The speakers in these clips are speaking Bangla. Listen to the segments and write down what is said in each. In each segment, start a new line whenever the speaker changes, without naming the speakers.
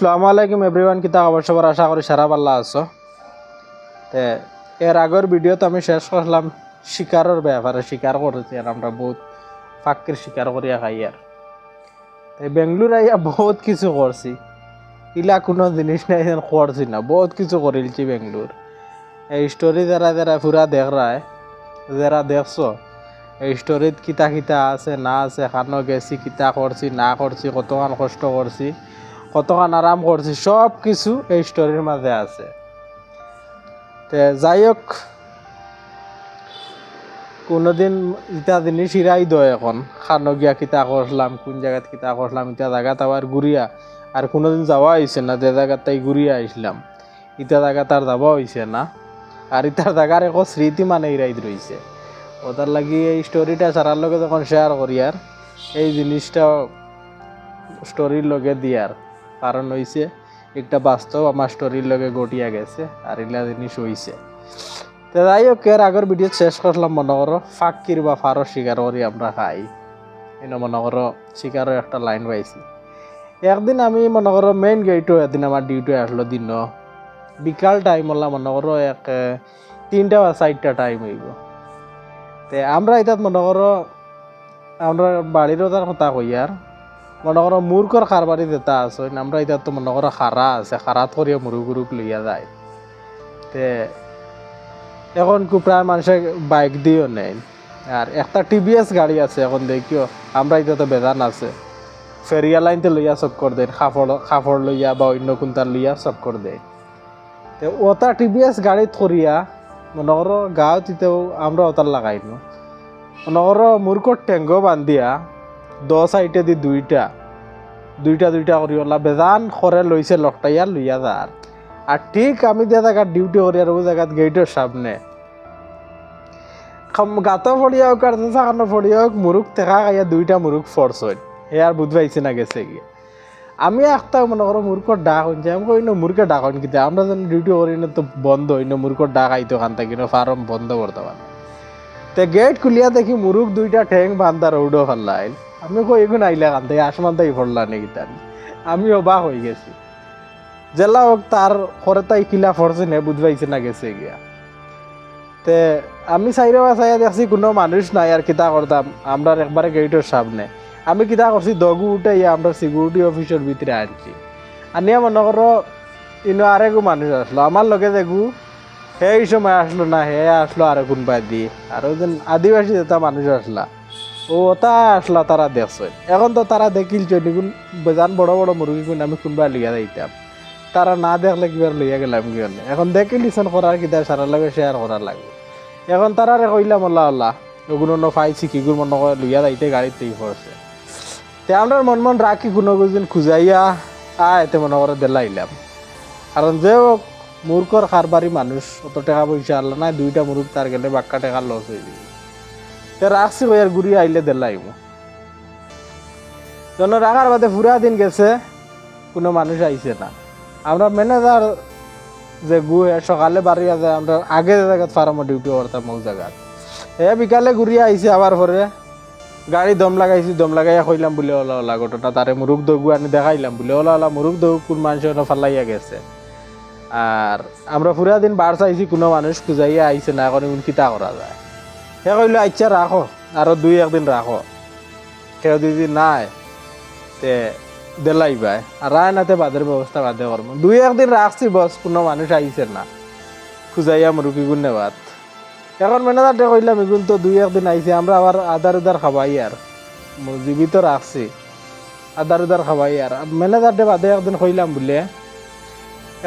আসসালামু আলাইকুম এভরিওয়ান কিতা খবর সবার আশা করি সারা পাল্লা আছো। তে, এর আগের ভিডিওতে আমি শেষ করলাম শিকারের ব্যাপারে, শিকার করেছি, আর আমরা বহুত ফাঁকের শিকার করিয়া খাই আর। তাই বেঙ্গলোর আইয়া বহুত কিছু করছি। ইলা কোনো জিনিস নাই করছি না, বহুত কিছু করিলছি বেঙ্গলোর। এই স্টোরি যারা যারা পুরা দেখ রায়, যারা দেখছ, এই স্টোরিত কিতা কিতা আছে, না আছে, খানো গেছি, কিতা করছি, না করছি, কতখান কষ্ট করছি কতখান আরাম করছি, সব কিছু এই স্টোরির মাঝে আছে। তে যাই হোক, কোনোদিন ইটা জিনিস হিরাই দয় এখন। খানো গিয়া কিতা করলাম, কোন জায়গাত কিতা করলাম, ইটা জায়গাত আবার ঘুরিয়া। আর কোনোদিন যাওয়া হয়েছে না, যে জায়গাত তাই ঘুরিয়া আসলাম। ইটা জায়গা তার যাওয়া হয়েছে না। আর ইটার জায়গার একো স্মৃতি মানে ইরাইত রয়েছে ওটার লাগি এই স্টোরিটা সারার লগে যখন শেয়ার করি আর, এই জিনিসটা স্টোরির লগে দিয়ে দিয়ার কারণ হইছে, একটা বাস্তব আমার স্টোরির লগে গটিয়া গেছে আর এগুলা জিনিস হইছে। তো যাই হোক, এর আগের ভিডিও শেষ করলাম, মনে করো, ফাঁকির বা ফারো শিকার করি আমরা খাই। এনে মনে করো, শিকারের একটা লাইন পাইছি। একদিন আমি মনে করো মেইন গেটও একদিন আমার ডিউটি আসলো দিন বিকাল টাইম হলা, মনে করো, এক তিনটা বা চারটা টাইম হইব। তে আমরা এটাত মনে করো, আমরা বাড়িরও তার কথা কই আর। মনে করো মূর্খর খারবারি যেটা আছে আমরা এটা তো মনে করো খারা আছে খারাত করিয়া মুরু গুরুক লইয়া যায়। তে এখন কু প্রায় মানুষে বাইক দিও নেই। আর একটা টিভিএস গাড়ি আছে এখন দেখিও আমরা এটা তো বেজান আছে। ফেরিয়া লাইনতে লইয়া চক্কর দেয় খাফড় খাফড় লইয়া বা অন্য কোনটার লইয়া চক্কর দেয় তে ওটা টিভিএস গাড়িত করিয়া মনে করো গাঁৱত এতিয়াও আমরা ওটার লাগাই নো মনে করো মূর্খর টেঙ্গো বান্ধিয়া দ সাইডে দি দুইটা। দুইটা দুইটা করি ওলা, বেজান করে লইছে লকটাইয়া লইয়া যার আর ঠিক আমি যে জায়গাত ডিউটি করি আর ওই জায়গাত গেটের সামনে। গাতো ফড়িয়া হোক আর সাকানো ফড়িয়া হোক মুরুখ টেকা খাইয়া দুইটা মুরুখ ফরস হে আর বুধ না গেছে গিয়ে। আমি একটা মনে করো মূর্খর ডাক হইছে আমি কই না মূর্খের ডাক হইন কিন্তু আমরা যেন ডিউটি করি না তো বন্ধ হইন মূর্খর ডাক আইতো খান থাকি না ফার্ম বন্ধ করতে পারে তে গেট খুলিয়া দেখি মুরুখ দুইটা ঠেং বান্ধা রৌডো ফাল্লাইল আমি কই, এগুন আইলা থেকে? আসমান তাই ফড়লা নাকি তার আমি অবাক হয়ে গেছি। জেলা হোক, তার করে তাই কিলা ফরছে নে বুঝ পাইছে না গেছে গিয়া। তে আমি চাইরে চাইয়া দেখছি কোনো মানুষ নাই আর কিতা করতাম আমরা একবারে গেটের সামনে। আমি কিতা করছি দগু উঠে ইয়া আমরা সিকিউরিটি অফিসের ভিতরে আনছি। আনিয়া মনে করো ইনো আরেকও মানুষ আসলো আমার লগে দেখু এই সময় আসলো না, হে আসলো আরও কোনবা দিয়ে। আর ওই যেন আদিবাসী যেটা মানুষ আসলা, ও ওটা আসলা, তারা দেখছে। এখন তো তারা দেখিল চৈনিগুন বেজান বড় বড় মুরগি কোন আমি কোনবা লিয়া দিতাম তারা না দেখলে কিবার লইয়া গেলাম কি এখন দেখি লিসন করার কিতা সারার লাগে শেয়ার করার লাগবে। এখন তারারে কইলাম আল্লাহ আল্লাহ ওগুলো ন পাইছি কিগুর মনে করে লইয়া যাইতে গাড়িতে পড়ছে। তে আমরা মন মন রাখি, কোনো কোনদিন খুঁজাইয়া, আয় এতে মনে করে দেলাইলাম। কারণ যে মূর্খর খারবারি মানুষ, অত টাকা পয়সা আল্লাহ না দুইটা মুরুখ তার গেলে বাক্কা টাকা লস হয়ে যাবে। তে রাখছি ওই আর ঘুরিয়ে আইলে দেলাইব জন্য রাখার বাদে পুরা দিন গেছে, কোনো মানুষ আইছে না। আমরা ম্যানেজার যে গু সকালে বাড়ি আছে, আমরা আগে যে জায়গাত ফার্মে ডিউটি করতাম ওই জায়গাত। এ বিকালে ঘুরিয়ে আইছে আবার পরে, গাড়ি দম লাগাইছি, দম লাগাইয়া কইলাম বলে, ওলা ওলা ঘটনা তারে মুরুখ দগু আনি দেখাইলাম বলে, ওলা ওলা মুরুখ দগু কোন মানুষ ফালাইয়া গেছে? আর আমরা পুরা দিন বার চাইছি কোনো মানুষ খুঁজাইয়া আইছে না ইমন কিতা করা যায়। সে কইলো আচ্ছা রাখো আরও দুই একদিন রাখো কেউ যদি নাই, তে দেলাই ভাই আর রায় নাতে বাদের ব্যবস্থা বাদে করব দুই একদিন রাখছি বস কোনো মানুষ আইছে না। খুঁজাইয়া মুরগি গুণ নেবাত। এখন ম্যানেজারটা কইলাম এগুন তো দুই একদিন আইছে আমরা আবার আদার উদার খাবাই আর জীবিত রাখছি আদার উদার খাবাই আর ম্যানেজারটা বাদে একদিন কইলাম বলে।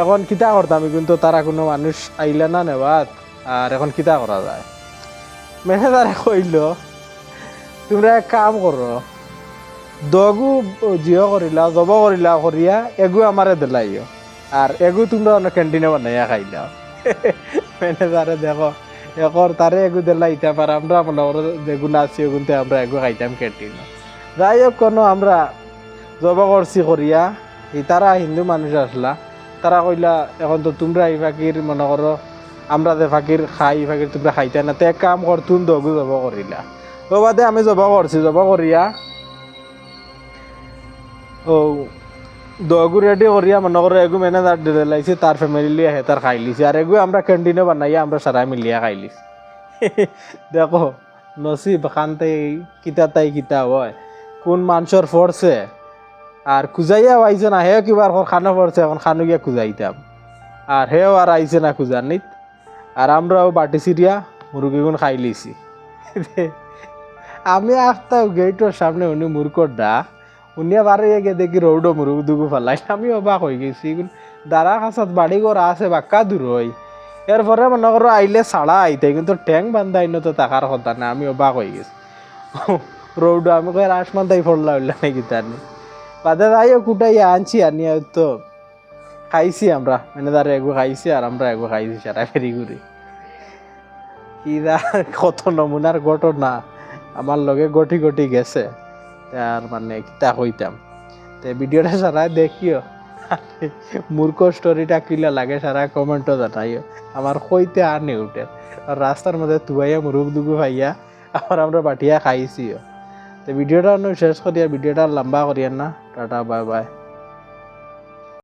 এখন কিতা করতাম? এগুন তো তারা কোনো মানুষ আইলে না নেবাত, আর এখন কিতা করা যায়? ম্যানেজারে কইল, তোমরা এক কাম করো, দগু জিও করিলা, জব করিলা, করিয়া এগু আমারে দিলাইও, আর এগু তোমরা অন্য ক্যান্টিনে বানাইয়া খাইলাও ম্যানেজারে দেখো একর তারে এগু দিলা ইতা পার আমরা করো যেগুলো আছি ওগুনতে আমরা এগু খাইতাম ক্যান্টিনে যাই হোক কোনো, আমরা জব করছি করিয়া তারা হিন্দু মানুষ আসলা। তারা কইলা, এখন তো তোমরা এই ফাঁকির মনে করো, আমরা যে ফাঁকির খাই, এই ফাঁকির তোমরা খাইতে না, তো এক কাম কর তুমি দগু জব করিলা। ও বাদে আমি জব করছি, জব করিয়া, ও দগু রেডি করিয়া মনে করো, এগু ম্যানেজার দিতে লাইছে তার ফ্যামিলি লিয়ে হে তার খাই লিছে। আর এগু আমরা ক্যান্টিনে বানাইয়া আমরা সারা মিলিয়া খাই লিছি। দেখো, নসিব খানতে কিতা তাই কিতা হয়। কোন মানুষের ফরছে আর খুঁজাইয়া আইছে না হেও কিবার খানো পড়ছে এখন খানো গিয়া খুঁজাইতাম আর হেও আর আইছে না খুঁজার নিত। আর আমরাও বাটি সিরিয়া মুরগিগুন খাই লিছি। আমি আসতাম গেটের সামনে উনি মুরকর ডাক উনি বারে গিয়ে দেখি রৌড মুরগ দুগু ফেলাই। আমি অবাক হয়ে গেছি। দাঁড়া কাছাত বাড়ি ঘর আছে, বাক্কা দূর হই এরপরে মনে করো আইলে ছাড়া আইতে, কিন্তু ট্যাং বান্ধা আইন তো টাকার কথা না আমি অবাক হয়ে গেছি। রৌড আমি কই আসমান তাই ফড়লা উঠলা নাকি তার বাদে তাইও কুটাই আনছি আনি তো খাইছি আমরা মানে তার এগু খাইছি আর আমরা এগু খাইছি সারা ফেরি ঘুরি ইরা কত নমুনার ঘটনা আমার লগে গটি গটি গেছে আর মানে কিতা কইতাম তে ভিডিওটা সারা দেখিও মূর্খ স্টোরিটা কিলা লাগে সারা কমেন্টও জানাইও আমার কইতে আর নেই উঠে আর রাস্তার মধ্যে তুয়াইয়া মুরুখ দুগু ভাইয়া আবার আমরা বাটিয়া খাইছিও তো ভিডিওটা শেষ করিয়া ভিডিওটা লম্বা করিয়া না টাটা বাই বাই